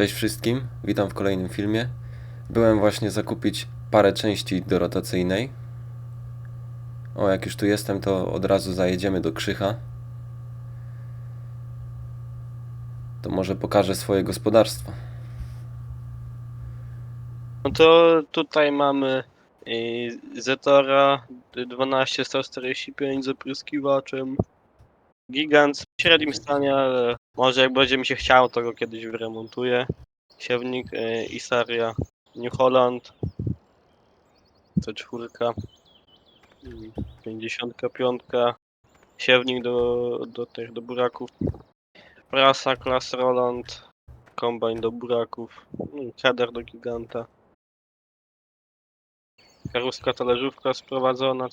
Cześć wszystkim, witam w kolejnym filmie. Byłem właśnie zakupić parę części do rotacyjnej. O, jak już tu jestem, to od razu zajedziemy do Krzycha. To może pokażę swoje gospodarstwo. No to tutaj mamy y, Zetora 12145 z opryskiwaczem. Gigant w średnim stanie, ale może jak będzie mi się chciało, to go kiedyś wyremontuję. Siewnik y, Isaria New Holland. C4. y, 55. Siewnik do, do tych do buraków. Prasa Class Roland. Kombajn do buraków. mm, Header do giganta. Karuska talerzówka sprowadzona.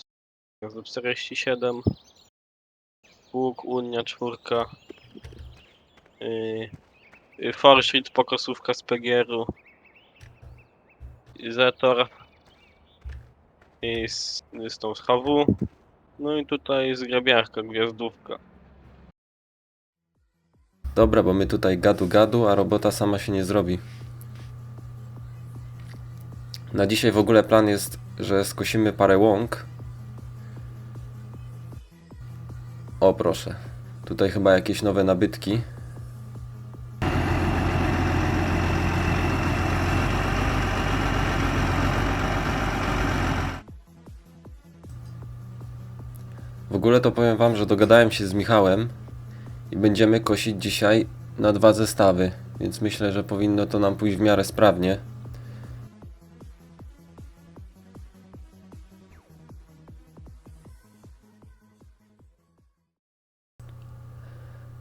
Do 47. Łuk, Unia, czwórka. Yy, Forshit, pokosówka z PGR-u. I Zetor. I z, z tą HW. No i tutaj zgrabiarka, gwiazdówka. Dobra, bo my tutaj gadu gadu, a robota sama się nie zrobi. Na dzisiaj w ogóle plan jest, że skosimy parę łąk. O proszę. Tutaj chyba jakieś nowe nabytki. W ogóle to powiem wam, że dogadałem się z Michałem i będziemy kosić dzisiaj na dwa zestawy, więc myślę, że powinno to nam pójść w miarę sprawnie.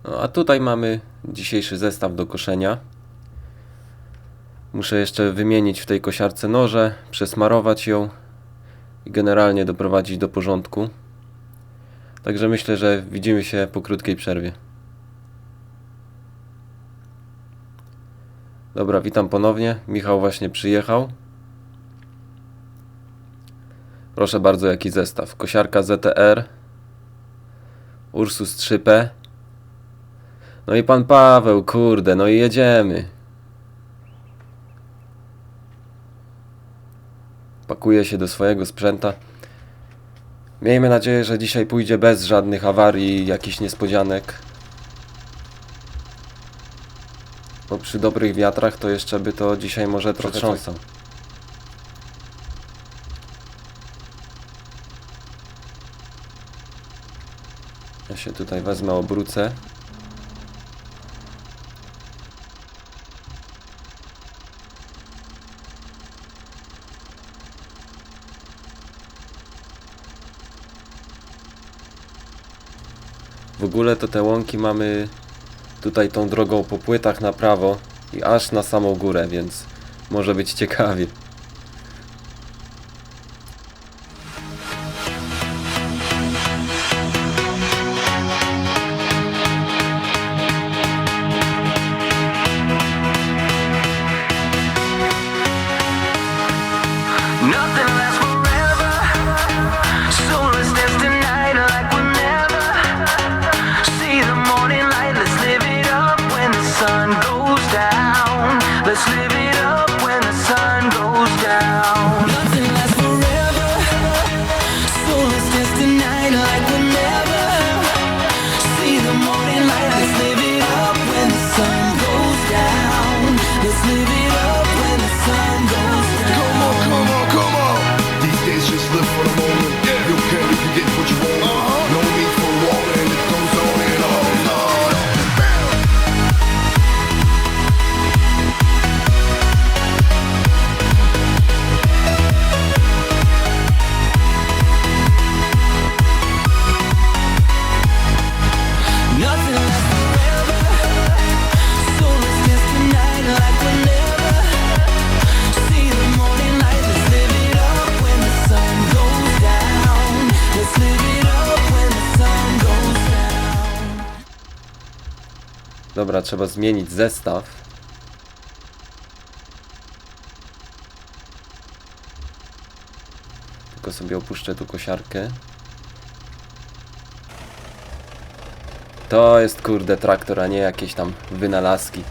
No a tutaj mamy dzisiejszy zestaw do koszenia. Muszę jeszcze wymienić w tej kosiarce noże, przesmarować ją i generalnie doprowadzić do porządku. Także myślę, że widzimy się po krótkiej przerwie. Dobra, witam ponownie. Michał właśnie przyjechał. Proszę bardzo, jaki zestaw. Kosiarka ZTR. Ursus 3P. No i pan Paweł, kurde, no i jedziemy. Pakuje się do swojego sprzęta. Miejmy nadzieję, że dzisiaj pójdzie bez żadnych awarii jakichś niespodzianek. Bo przy dobrych wiatrach to jeszcze by to dzisiaj może trochę trząsał. Ja się tutaj wezmę, obrócę. Ogóle to te łąki mamy tutaj tą drogą po płytach na prawo i aż na samą górę, więc może być ciekawie. Like. Dobra, trzeba zmienić zestaw. Tylko sobie opuszczę tu kosiarkę. To jest kurde traktor, a nie jakieś tam wynalazki.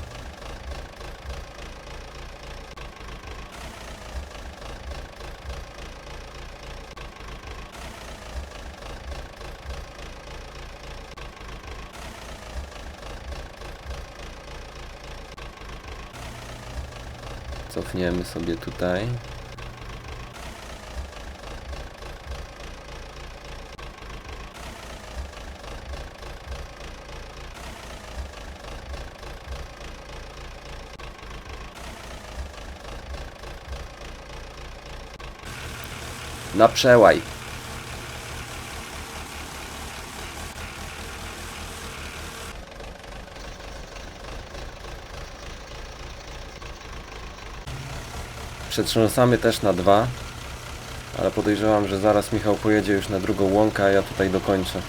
Cofniemy sobie tutaj. Na przełaj. Przetrząsamy też na dwa, ale podejrzewam, że zaraz Michał pojedzie już na drugą łąkę, a ja tutaj dokończę.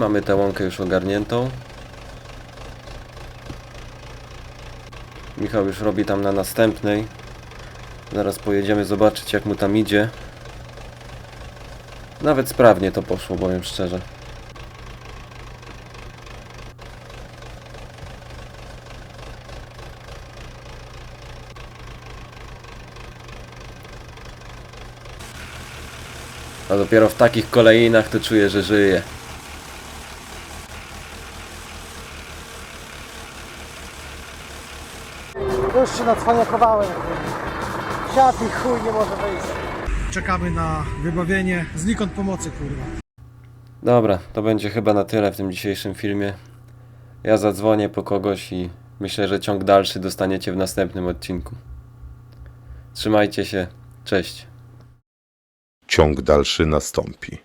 Mamy tę łąkę już ogarniętą. Michał już robi tam na następnej. Zaraz pojedziemy zobaczyć jak mu tam idzie. Nawet sprawnie to poszło, powiem szczerze. A dopiero w takich kolejnach to czuję, że żyje. Już się nacwaniakowałem. Siad i chuj nie może wyjść. Czekamy na wybawienie. Znikąd pomocy, kurwa. Dobra, to będzie chyba na tyle w tym dzisiejszym filmie. Ja zadzwonię po kogoś i myślę, że ciąg dalszy dostaniecie w następnym odcinku. Trzymajcie się, cześć. Ciąg dalszy nastąpi.